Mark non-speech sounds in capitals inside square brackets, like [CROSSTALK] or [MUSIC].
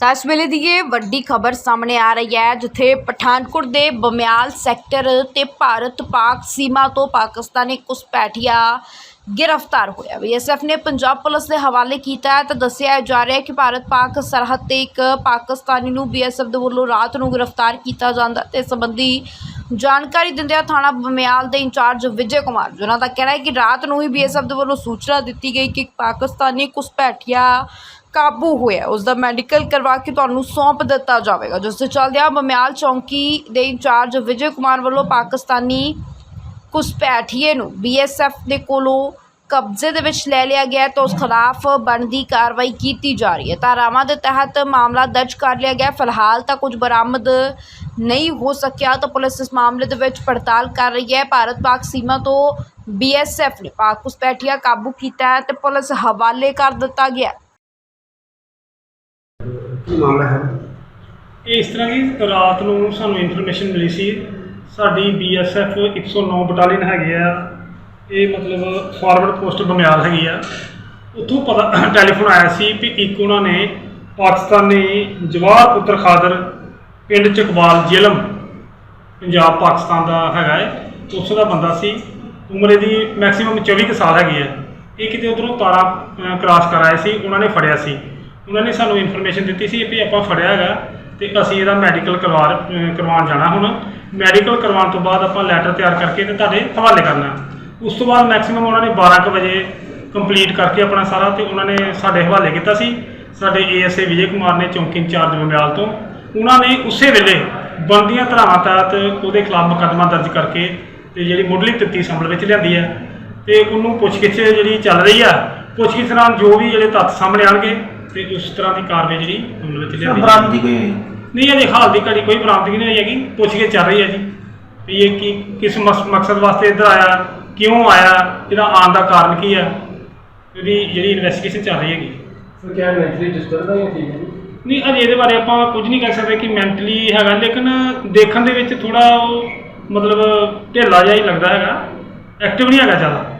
ਤਾਂ ਇਸ ਵੇਲੇ ਦੀ ਇਹ ਵੱਡੀ ਖਬਰ ਸਾਹਮਣੇ ਆ ਰਹੀ ਹੈ, ਜਿੱਥੇ ਪਠਾਨਕੋਟ ਦੇ ਬਮਿਆਲ ਸੈਕਟਰ ਤੇ ਭਾਰਤ ਪਾਕ ਸੀਮਾ ਤੋਂ ਪਾਕਿਸਤਾਨੀ ਘੁਸਪੈਠੀਆ ਗ੍ਰਿਫਤਾਰ ਹੋਇਆ। ਬੀਐਸਐਫ ਨੇ ਪੰਜਾਬ ਪੁਲਿਸ ਦੇ ਹਵਾਲੇ ਕੀਤਾ ਹੈ, ਤਾਂ ਦੱਸਿਆ ਜਾ ਰਿਹਾ ਹੈ ਕਿ ਭਾਰਤ ਪਾਕ ਸਰਹੱਦ ਤੇ ਇੱਕ ਪਾਕਿਸਤਾਨੀ ਨੂੰ ਬੀਐਸਐਫ ਦੇ ਵੱਲੋਂ ਰਾਤ ਨੂੰ ਗ੍ਰਿਫਤਾਰ ਕੀਤਾ ਜਾਂਦਾ ਤੇ ਸੰਬੰਧੀ ਜਾਣਕਾਰੀ ਦਿੰਦਿਆਂ ਥਾਣਾ ਬਮਿਆਲ ਦੇ ਇੰਚਾਰਜ ਵਿਜੇ ਕੁਮਾਰ ਜਿਨ੍ਹਾਂ ਦਾ ਕਹਿਣਾ ਹੈ ਕਿ ਰਾਤ ਨੂੰ ਹੀ ਬੀਐਸਐਫ ਦੇ ਵੱਲੋਂ ਸੂਚਨਾ ਦਿੱਤੀ ਗਈ ਕਿ ਪਾਕਿਸਤਾਨੀ ਘੁਸਪੈਠੀਆ ਕਾਬੂ ਹੋਇਆ ਉਸ ਦਾ ਮੈਡੀਕਲ ਕਰਵਾ ਕੇ ਤੁਹਾਨੂੰ ਸੌਂਪ ਦਿੱਤਾ ਜਾਵੇਗਾ, ਜਿਸ ਦੇ ਚੱਲਦਿਆਂ ਬਮਿਆਲ ਚੌਂਕੀ ਦੇ ਇੰਚਾਰਜ ਵਿਜੇ ਕੁਮਾਰ ਵੱਲੋਂ ਪਾਕਿਸਤਾਨੀ ਘੁਸਪੈਠੀਏ ਨੂੰ ਬੀਐਸਐਫ ਦੇ ਕੋਲੋਂ ਕਬਜ਼ੇ ਦੇ ਵਿੱਚ ਲੈ ਲਿਆ ਗਿਆ ਹੈ ਤਾਂ ਉਸ ਖਿਲਾਫ ਬਣਦੀ ਕਾਰਵਾਈ ਕੀਤੀ ਜਾ ਰਹੀ ਹੈ। ਧਾਰਾਵਾਂ ਦੇ ਤਹਿਤ ਮਾਮਲਾ ਦਰਜ ਕਰ ਲਿਆ ਗਿਆ ਫਿਲਹਾਲ ਤਾਂ ਕੁਝ ਬਰਾਮਦ ਨਹੀਂ ਹੋ ਸਕਿਆ ਤਾਂ ਪੁਲਿਸ ਇਸ ਮਾਮਲੇ ਦੇ ਵਿੱਚ ਪੜਤਾਲ ਕਰ ਰਹੀ ਹੈ। ਭਾਰਤ ਪਾਕ ਸੀਮਾ ਤੋਂ ਬੀਐਸਐਫ ਨੇ ਪਾਕ ਘੁਸਪੈਠੀਆ ਕਾਬੂ ਕੀਤਾ ਹੈ ਤੇ ਪੁਲਿਸ ਹਵਾਲੇ ਕਰ ਦਿੱਤਾ ਗਿਆ ਕੀ ਮਾਮਲਾ ਹੈ? ਇਹ ਇਸ ਤਰ੍ਹਾਂ ਕਿ ਰਾਤ ਨੂੰ ਸਾਨੂੰ ਇਨਫੋਰਮੇਸ਼ਨ ਮਿਲੀ ਸੀ, ਸਾਡੀ ਬੀਐਸਐਫ 109 ਬਟਾਲੀਅਨ ਹੈਗੀ ਆ। ਇਹ ਮਤਲਬ ਫਾਰਵਰਡ ਪੋਸਟ ਬਮਿਆਲ ਹੈਗੀ ਆ। ਉੱਥੋਂ ਪਤਾ [COUGHS] ਟੈਲੀਫੋਨ ਆਇਆ ਸੀ ਵੀ ਇੱਕ ਉਹਨਾਂ ਨੇ ਪਾਕਿਸਤਾਨੀ ਜਵਾਹਰ ਪੁੱਤਰ ਖਾਦਰ ਪਿੰਡ ਚਕਵਾਲ ਜ਼ਿਲਮ, ਪੰਜਾਬ ਪਾਕਿਸਤਾਨ ਦਾ ਹੈਗਾ ਹੈ ਉਸ ਦਾ ਬੰਦਾ ਸੀ। ਉਮਰ ਇਹਦੀ ਮੈਕਸਿਮਮ 24 ਕੁ ਸਾਲ ਹੈਗੀ ਹੈ ਇਹ ਕਿਤੇ ਉਧਰੋਂ ਤਾਰਾ ਕ੍ਰਾਸ ਕਰ ਆਏ ਸੀ, ਉਹਨਾਂ ਨੇ ਫੜਿਆ ਸੀ। ਉਹਨਾਂ ਨੇ ਸਾਨੂੰ ਇਨਫੋਰਮੇਸ਼ਨ ਦਿੱਤੀ ਸੀ ਵੀ ਆਪਾਂ ਫੜਿਆ ਹੈਗਾ ਤੇ ਅਸੀਂ ਇਹਦਾ ਮੈਡੀਕਲ ਕਰਵਾ ਕਰਵਾਉਣ ਜਾਣਾ ਹੁਣ। ਮੈਡੀਕਲ ਕਰਵਾਉਣ ਤੋਂ ਬਾਅਦ ਆਪਾਂ ਲੈਟਰ ਤਿਆਰ ਕਰਕੇ ਤੇ ਤੁਹਾਡੇ ਹਵਾਲੇ ਕਰਨਾ। ਉਸ ਤੋਂ ਬਾਅਦ ਮੈਕਸਿਮਮ ਉਹਨਾਂ ਨੇ 12 ਕੁ ਵਜੇ ਕੰਪਲੀਟ ਕਰਕੇ ਆਪਣਾ ਸਾਰਾ ਤੇ ਉਹਨਾਂ ਨੇ ਸਾਡੇ ਹਵਾਲੇ ਕੀਤਾ ਸੀ। ਸਾਡੇ ਏਐਸਏ ਵਿਜੇ ਕੁਮਾਰ ਨੇ ਚੌਂਕੀ ਇੰਚਾਰਜ ਬੰਗਾਲ ਤੋਂ। ਉਹਨਾਂ ਨੇ ਉਸੇ ਵੇਲੇ ਬਣਦੀਆਂ ਧਰਾਵਾਂ ਤਹਿਤ ਉਹਦੇ ਖਿਲਾਫ ਮੁਕੱਦਮਾ ਦਰਜ ਕਰਕੇ ਤੇ ਜਿਹੜੀ ਮੁੱਢਲੀ ਤਫਤੀਸ਼ ਅਮਲ ਵਿੱਚ ਲਿਆਂਦੀ ਹੈ। ਤੇ ਉਹਨੂੰ ਪੁੱਛਗਿੱਛ ਜਿਹੜੀ ਚੱਲ ਰਹੀ ਆ, ਪੁੱਛਗਿੱਛ ਨਾਲ ਜੋ ਵੀ ਜਿਹੜੇ ਤੱਥ ਸਾਹਮਣੇ ਆਣਗੇ ਤੇ ਉਸ ਤਰ੍ਹਾਂ ਦੀ ਕਾਰਵਾਈ ਜਿਹੜੀ ਅਮਲ ਵਿੱਚ ਲਿਆਂਦੀ। ਬਰਾਮਦੀ ਕੋਈ ਹੋਈ? ਨਹੀਂ ਅਜੇ ਹਾਲ ਦੀ ਘੜੀ ਕੋਈ ਬਰਾਮਦਗੀ ਨਹੀਂ ਹੋਈ ਹੈਗੀ। ਪੁੱਛਗਿੱਛ ਚੱਲ ਰਹੀ ਹੈ ਜੀ। ਵੀ ਇਹ ਕੀ ਕਿਸ ਮਸ- ਮਕਸਦ ਵਾਸਤੇ ਇੱਧਰ ਆਇਆ ਕਿਉਂ ਆਇਆ ਇਹਦਾ ਆਉਣ ਦਾ ਕਾਰਨ ਕੀ ਹੈ? ਇਹਦੀ ਜਿਹੜੀ ਇਨਵੈਸਟੀਗੇਸ਼ਨ ਚੱਲ ਰਹੀ ਹੈਗੀ। ਸਰ ਕਿਆ ਮੈਂਟਲੀ ਡਿਸਟਰਬ ਹੈ ਜਾਂ ਠੀਕ ਹੈ? ਨਹੀਂ ਅਜੇ ਇਹਦੇ ਬਾਰੇ ਆਪਾਂ ਕੁਝ ਨਹੀਂ ਕਹਿ ਸਕਦੇ ਕਿ ਮੈਂਟਲੀ ਹੈਗਾ ਲੇਕਿਨ ਦੇਖਣ ਦੇ ਵਿੱਚ ਥੋੜਾ ਉਹ ਮਤਲਬ ਢਿੱਲਾ ਜਿਹਾ ਹੀ ਲੱਗਦਾ ਹੈਗਾ। ਐਕਟਿਵ ਨਹੀਂ ਹੈਗਾ ਜ਼ਿਆਦਾ।